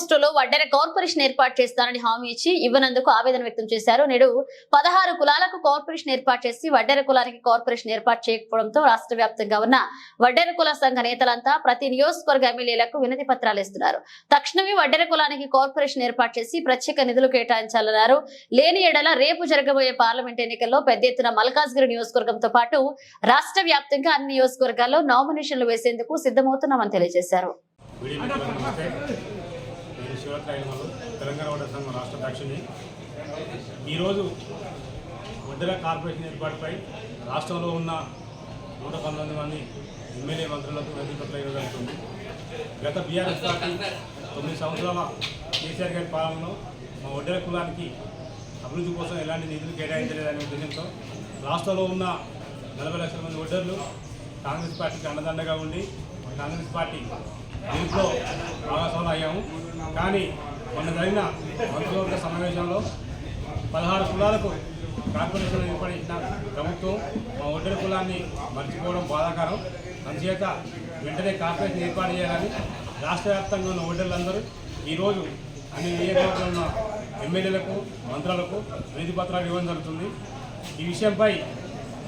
Party వడ్డెర corporation ఏర్పాటు చేస్తానని హామీ ఇచ్చి ఇవ్వనందుకు ఆవేదన వ్యక్తం చేశారు. నేడు పదహారు కులాలకు కార్పొరేషన్ ఏర్పాటు చేసి వడ్డెర కులానికి కార్పొరేషన్ ఏర్పాటు చేయకపోవడంతో రాష్ట్ర వ్యాప్తంగా ఉన్న వడ్డెర కుల సంఘ నేతలంతా ప్రతి నియోజకవర్గ ఎమ్మెల్యేలకు వినతి పత్రాలు ఇస్తున్నారు. తక్షణమే వడ్డెర కులానికి కార్పొరేషన్ ఏర్పాటు చేసి ప్రత్యేక నిధులు కేటాయించాలన్నారు. లేని ఎడల రేపు జరగబోయే పార్లమెంట్ ఎన్నికల్లో పెద్ద ఎత్తున మల్కాజ్గిరి నియోజకవర్గంతో పాటు రాష్ట్ర వ్యాప్తంగా అన్ని నియోజకవర్గాల్లో నామినేషన్లు వేసేందుకు సిద్ధమవుతున్నామని తెలియజేశారు. శివరాత్రి మిత్రులకు తెలంగాణ ఓటర్ సంఘం రాష్ట్ర అధ్యక్షుని. ఈరోజు వడ్డెల కార్పొరేషన్ ఏర్పాటుపై రాష్ట్రంలో ఉన్న నూట పంతొమ్మిది మంది ఎమ్మెల్యే మంత్రులకు వెనుకట్ల ఇవ్వగలుగుతుంది గత బీఆర్ఎస్ పార్టీ తొమ్మిది సంవత్సరాల కేసీఆర్ గారి పాలనలో మా వడ్డెర కులానికి అభివృద్ధి కోసం ఎలాంటి నిధులు కేటాయించలేదనే ఉద్దేశంతో రాష్ట్రంలో ఉన్న నలభై లక్షల మంది ఓటర్లు కాంగ్రెస్ పార్టీకి అండదండగా ఉండి కాంగ్రెస్ పార్టీ దీంట్లో భాగస్వాములు అయ్యాము. కానీ మొన్న జరిగిన మంత్రివర్గ సమావేశంలో పదహారు కులాలకు కార్పొరేషన్ ఏర్పడిన ప్రభుత్వం మా ఒడ్డరి కులాన్ని మర్చిపోవడం బాధాకరం. అందుచేత వెంటనే కార్పొరేషన్ ఏర్పాటు చేయాలని రాష్ట్ర వ్యాప్తంగా ఉన్న ఒడ్డర్లందరూ ఈరోజు అన్ని నియోజకవర్గంలో ఉన్న ఎమ్మెల్యేలకు మంత్రులకు వినతి పత్రాలు ఇవ్వడం జరుగుతుంది. ఈ విషయంపై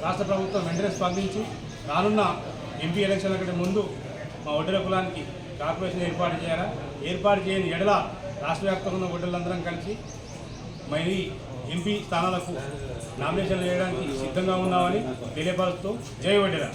రాష్ట్ర ప్రభుత్వం వెంటనే స్పందించి రానున్న ఎంపీ ఎలక్షన్ల కంటే ముందు మా ఒడ్డెర కులానికి కార్పొరేషన్ ఏర్పాటు చేయాలా? ఏర్పాటు చేయని ఎడల రాష్ట్ర వ్యాప్తంగా ఉన్న ఓటర్లందరం కలిసి మరి ఎంపీ స్థానాలకు నామినేషన్లు వేయడానికి సిద్ధంగా ఉన్నామని తెలియపరుస్తూ జయ వడ్డెర